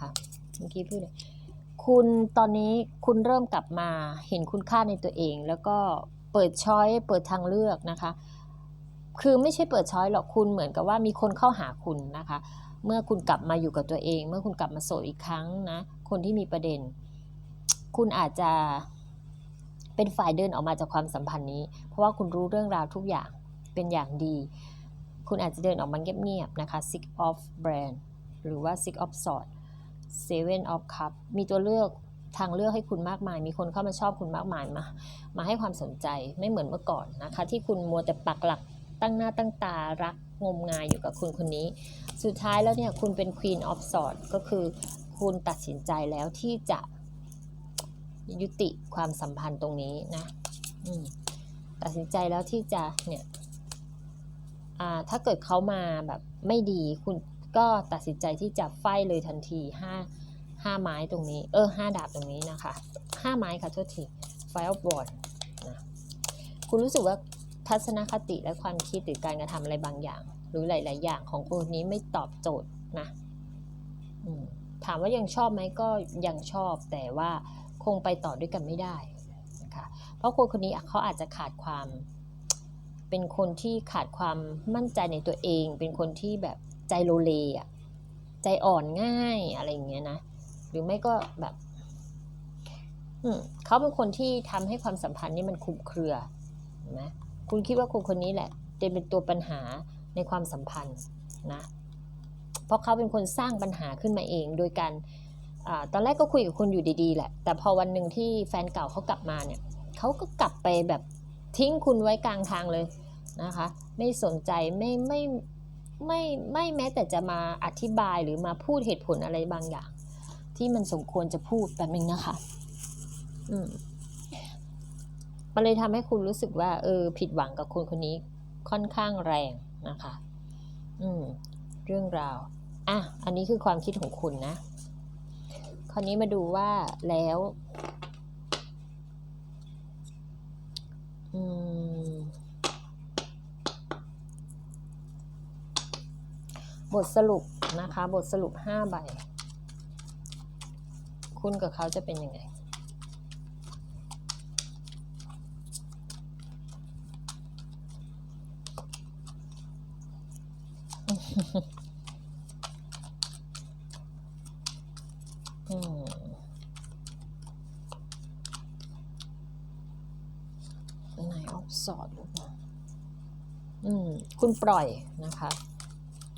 ค่ะเมื่อกี้พูดเลยคุณตอนนี้คุณเริ่มกลับมาเห็นคุณค่าในตัวเอง แล้วก็เปิดช้อยเปิดทางเลือกนะคะ คือไม่ใช่เปิดช้อยหรอกคุณเหมือนกับว่ามีคนเข้าหาคุณนะคะ เมื่อคุณกลับมาอยู่กับตัวเอง เมื่อคุณกลับมาโสดอีกครั้งนะคนที่มีประเด็น คุณอาจจะเป็นฝ่ายเดินออกมาจากความสัมพันธ์นี้ เพราะว่าคุณรู้เรื่องราวทุกอย่างเป็นอย่างดี คุณอาจจะเดินออกมาเงียบๆนะคะ six of brand หรือว่า six of sword seven of cup มีตัวเลือกทางเลือกให้คุณมากมาย มีคนเข้ามาชอบคุณมากมายมา มาให้ความสนใจไม่เหมือนเมื่อก่อนนะคะ ที่คุณมัวแต่ปักหลักตั้งหน้าตั้งตารักงมงายอยู่กับคุณคนนี้ สุดท้ายแล้วเนี่ยคุณเป็น Queen of Swords ก็คือคุณตัดสินใจแล้วที่จะยุติความสัมพันธ์ตรงนี้นะตัดสินใจแล้วที่จะเนี่ยถ้าเกิดเขามาแบบไม่ดีคุณ ก็ตัดสินใจที่จะไฟเลยทันทีห้าห้าไม้ตรงนี้ เออห้าดาบตรงนี้นะคะห้าไม้ค่ะโทษที Five of Wands นะคุณรู้สึกว่าทัศนคติและความคิดหรือการกระทำอะไรบางอย่าง หรือหลาย ๆ อย่างของคนนี้ไม่ตอบโจทย์นะถามว่ายังชอบไหมก็ยังชอบแต่ว่าคงไปต่อด้วยกันไม่ได้นะคะเพราะคนคนนี้เขาอาจจะขาดความ เป็นคนที่ขาดความมั่นใจในตัวเอง เป็นคนที่แบบ ใจโลเลอะใจอ่อนง่ายอะไรอย่างเงี้ยนะ หรือไม่ก็แบบอืเขาเป็นคนที่ทำให้ความสัมพันธ์นี่มันคลุมเครือเห็นไหมคุณคิดว่าคนคนนี้แหละจะเป็นตัวปัญหาในความสัมพันธ์นะ เพราะเขาเป็นคนสร้างปัญหาขึ้นมาเองโดยการอตอนแรกก็คุยกับคุณอยู่ดีๆแหละ แต่พอวันหนึ่งที่แฟนเก่าเขากลับมาเนี่ยเขาก็กลับไปแบบทิ้งคุณไว้กลางทางเลยนะคะ ไม่สนใจไม่ไม่ ไม่ไม่แม้แต่จะมาอธิบายหรือมาพูดเหตุผลอะไรบางอย่าง ที่มันสมควรจะพูดแบบนึงนะคะ อืมมันเลยทำให้คุณรู้สึกว่า เออ ผิดหวังกับคนคนนี้ค่อนข้างแรงนะคะ อืม เรื่องราว อะ อันนี้คือความคิดของคุณนะ คราวนี้มาดูว่าแล้ว อืม บทสรุปนะคะ บทสรุปห้าใบ คุณกับเขาจะเป็นยังไงอืมไหนออฟสอดหรือเปล่า อืม คุณปล่อยนะคะ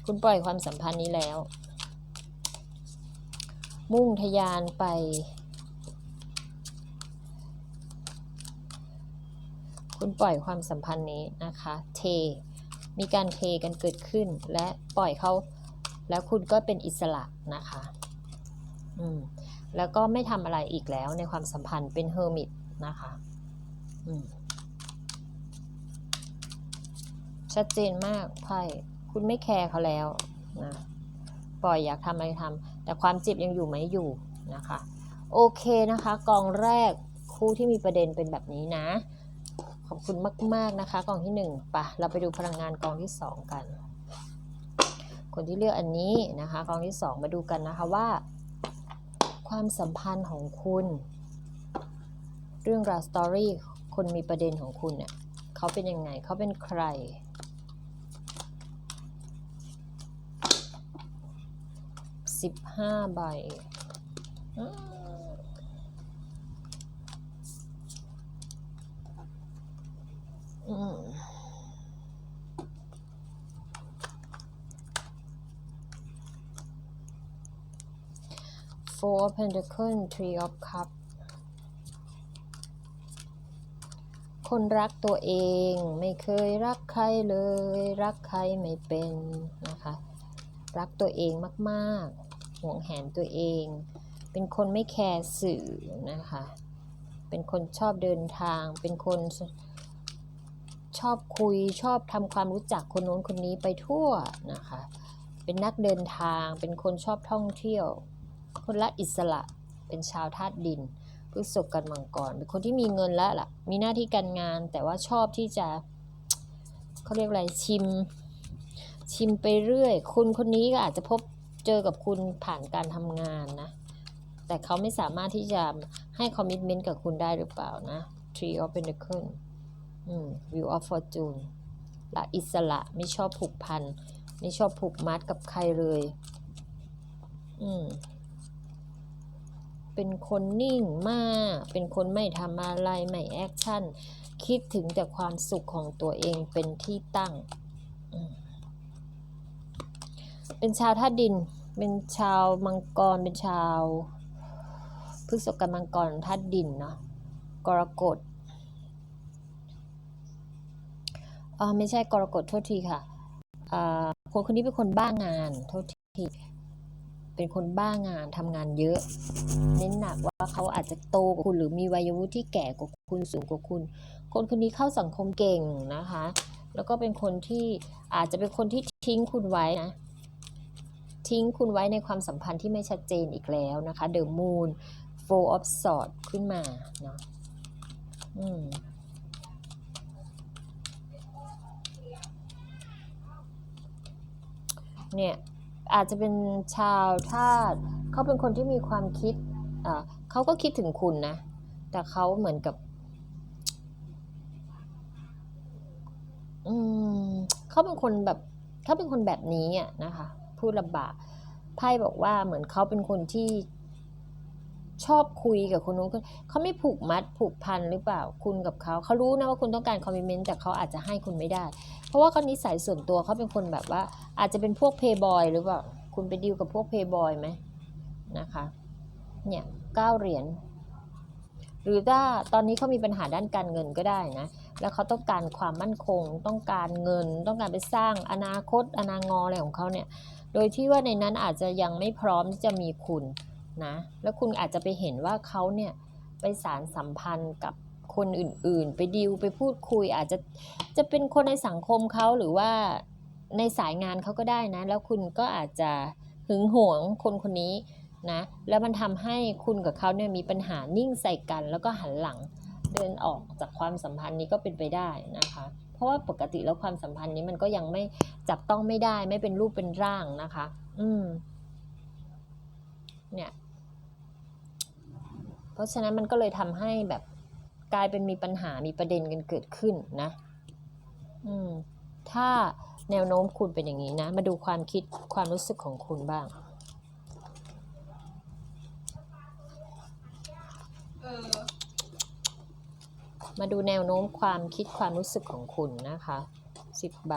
คุณปล่อยความสัมพันธ์นี้แล้ว มุ่งทะยานไป คุณปล่อยความสัมพันธ์นี้นะคะ เท มีการเทกันเกิดขึ้น และปล่อยเขาแล้วคุณก็เป็นอิสระนะคะ อืม แล้วก็ไม่ทำอะไรอีกแล้วในความสัมพันธ์เป็นเฮอร์มิตนะคะ อืม ชัดเจนมากไพ่ คุณไม่แคร์เขาแล้วนะปล่อยอยากทำอะไรทำแต่ความเจ็บยังอยู่ไหมอยู่นะคะโอเคนะคะกองแรกคู่ที่มีประเด็นเป็นแบบนี้นะ ขอบคุณมาก ๆนะคะกองที่หนึ่งปะเราไปดูพลังงานกองที่สองกัน คนที่เลือกอันนี้นะคะกองที่สองมาดูกันนะคะว่า ความสัมพันธ์ของคุณ เรื่องราวสตอรี่คนมีประเด็นของคุณเนี่ยเขาเป็นยังไงเขาเป็นใคร สิบห้าใบอืมอืม Four of Pentacles Three of Cups คนรักตัวเองไม่เคยรักใครเลย รักใครไม่เป็นนะคะ รักตัวเองมาก ๆ ห่วงแหนตัวเอง เป็นคนไม่แคร์สื่อนะคะ เป็นคนชอบเดินทาง เป็นคนชอบคุยชอบทำความรู้จักคนโน้นคนนี้ไปทั่วนะคะ เป็นนักเดินทาง เป็นคนชอบท่องเที่ยว คนละอิสระ เป็นชาวธาตุดินพฤษภกันมังกร เป็นคนที่มีเงินแล้วล่ะ มีหน้าที่การงาน แต่ว่าชอบที่จะเขาเรียกอะไรชิม ชิมไปเรื่อยคนคนนี้ก็อาจจะพบ เจอกับคุณผ่านการทำงานนะ แต่เขาไม่สามารถที่จะให้คอมมิชเมนต์กับคุณได้หรือเปล่านะ Tree of Pentacles View of Fortune ละอิสระไม่ชอบผูกพัน ไม่ชอบผูกมัดกับใครเลย อืม เป็นคนนิ่งมาก เป็นคนไม่ทำอะไร ไม่แอคชั่น คิดถึงแต่ความสุขของตัวเองเป็นที่ตั้ง อืม เป็นชาวธาตุดิน เป็นชาวมังกร เป็นชาวพฤษภกับมังกรธาตุดินเนาะ กรกฎอ่าไม่ใช่กรกฎโทษทีค่ะอ่าคนคนนี้เป็นคนบ้างานโทษทีเป็นคนบ้างานทำงานเยอะ เน้นหนักว่าเขาอาจจะโตกว่าคุณหรือมีวัยวุฒิที่แก่กว่าคุณสูงกว่าคุณ คนคนนี้เข้าสังคมเก่งนะคะ แล้วก็เป็นคนที่อาจจะเป็นคนที่ทิ้งคุณไว้นะ ทิ้งคุณไว้ในความสัมพันธ์ที่ไม่ชัดเจนอีกแล้วนะคะ The Moon Four of Swords ขึ้นมาเนาะอืมเนี่ยอาจจะเป็นชาวธาตุเขาเป็นคนที่มีความคิดเขาก็คิดถึงคุณนะ แต่เขาเหมือนกับอืมเขาเป็นคนแบบเขาเป็นคนแบบนี้อะนะคะ พูดลำบากไพ่บอกว่าเหมือนเขาเป็นคนที่ชอบคุยกับคนนู้นคนเขาไม่ผูกมัดผูกพันหรือเปล่าคุณกับเขาเขารู้นะว่าคุณต้องการคอมมิเมนต์แต่เขาอาจจะให้คุณไม่ได้ เพราะว่าเขานิสัยส่วนตัวเขาเป็นคนแบบว่า อาจจะเป็นพวกเพย์บอยหรือเปล่าคุณไปดีลกับพวกเพย์บอยไหมนะคะเนี่ยเก้าเหรียญหรือถ้าตอนนี้เขามีปัญหาด้านการเงินก็ได้นะ แล้วเขาต้องการความมั่นคง ต้องการเงิน ต้องการไปสร้างอนาคต อนางออะไรของเขาเนี่ย โดยที่ว่าในนั้นอาจจะยังไม่พร้อมที่จะมีคุณนะ แล้วคุณอาจจะไปเห็นว่าเขาเนี่ยไปสารสัมพันธ์กับคนอื่นๆ ไปดีลไปพูดคุยอาจจะจะเป็นคนในสังคมเขาหรือว่าในสายงานเขาก็ได้นะ แล้วคุณก็อาจจะหึงหวงคนคนนี้นะ แล้วมันทำให้คุณกับเขาเนี่ยมีปัญหานิ่งใส่กันแล้วก็หันหลัง เดินออกจากความสัมพันธ์นี้ก็เป็นไปได้นะคะ เพราะว่าปกติแล้วความสัมพันธ์นี้มันก็ยังไม่จับต้องไม่ได้ไม่เป็นรูปเป็นร่างนะคะ อืม เนี่ย เพราะฉะนั้นมันก็เลยทำให้แบบกลายเป็นมีปัญหามีประเด็นกันเกิดขึ้นนะ อืม ถ้าแนวโน้มคุณเป็นอย่างนี้นะ มาดูความคิดความรู้สึกของคุณบ้าง เออ มาดูแนวโน้มความคิดความรู้สึกของคุณนะคะสิบใบ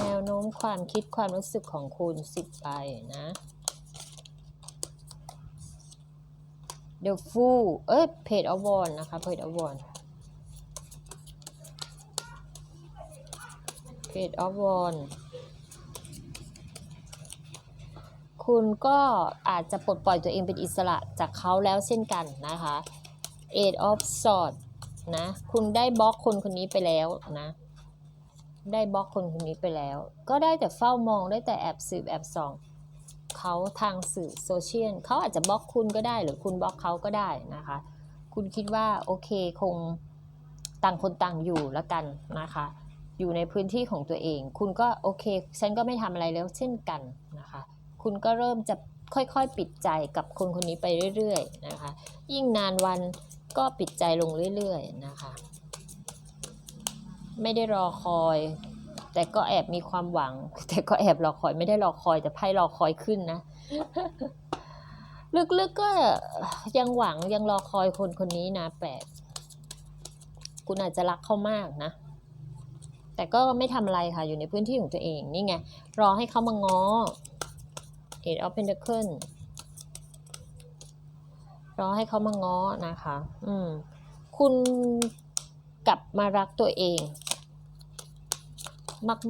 แนวโน้มความคิดความรู้สึกของคุณสิบใบนะ The Fool เอ้ย Page of Wands นะคะ Page of Wands Page of Wands คุณก็อาจจะปลดปล่อยตัวเองเป็นอิสระจากเขาแล้วเช่นกันนะคะ Eight of Swords นะ คุณได้บล็อกคนคนนี้ไปแล้วนะ ได้บล็อกคนคนนี้ไปแล้ว ก็ได้แต่เฝ้ามองได้แต่แอบสืบแอบส่องเขาทางสื่อโซเชียลเขาอาจจะบล็อกคุณก็ได้หรือคุณบล็อกเขาก็ได้นะคะ คุณคิดว่าโอเคคงต่างคนต่างอยู่แล้วกันนะคะ อยู่ในพื้นที่ของตัวเอง คุณก็โอเค ฉันก็ไม่ทำอะไรแล้วเช่นกันนะคะ คุณก็เริ่มจะค่อยๆ ปิดใจกับคนคนนี้ไปเรื่อยๆนะคะ ยิ่งนานวันก็ปิดใจลงเรื่อยๆนะคะ ไม่ได้รอคอย แต่ก็แอบมีความหวัง แต่ก็แอบรอคอยไม่ได้รอคอยแต่ไพ่รอคอยขึ้นนะ ลึกๆก็ยังหวังยังรอคอยคนคนนี้นะแปลกคุณอาจจะรักเขามากนะ แต่ก็ไม่ทำอะไรค่ะอยู่ในพื้นที่ของตัวเองนี่ไงรอให้เขามาง้อ Eight of Pentacles รอให้เขามาง้อนะคะ อืม คุณกลับมารักตัวเอง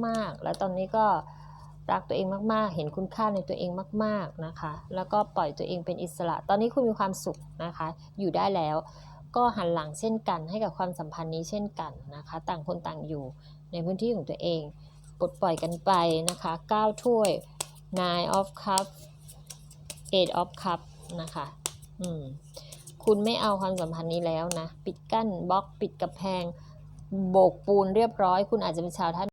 มาก ๆ แล้วตอนนี้ก็รักตัวเองมาก ๆ เห็นคุณค่าในตัวเองมาก ๆ นะคะ แล้วก็ปล่อยตัวเองเป็นอิสระ ตอนนี้คุณมีความสุขนะคะ อยู่ได้แล้ว ก็หันหลังเช่นกัน ให้กับความสัมพันธ์นี้เช่นกันนะคะ ต่างคนต่างอยู่ในพื้นที่ของตัวเอง ปลดปล่อยกันไปนะคะ9ถ้วย nine of cup eight of cup นะคะ อืม คุณไม่เอาความสัมพันธ์นี้แล้วนะ ปิดกั้นบล็อก ปิดกระแพง โบกปูนเรียบร้อย คุณอาจจะเป็นชาวท่าน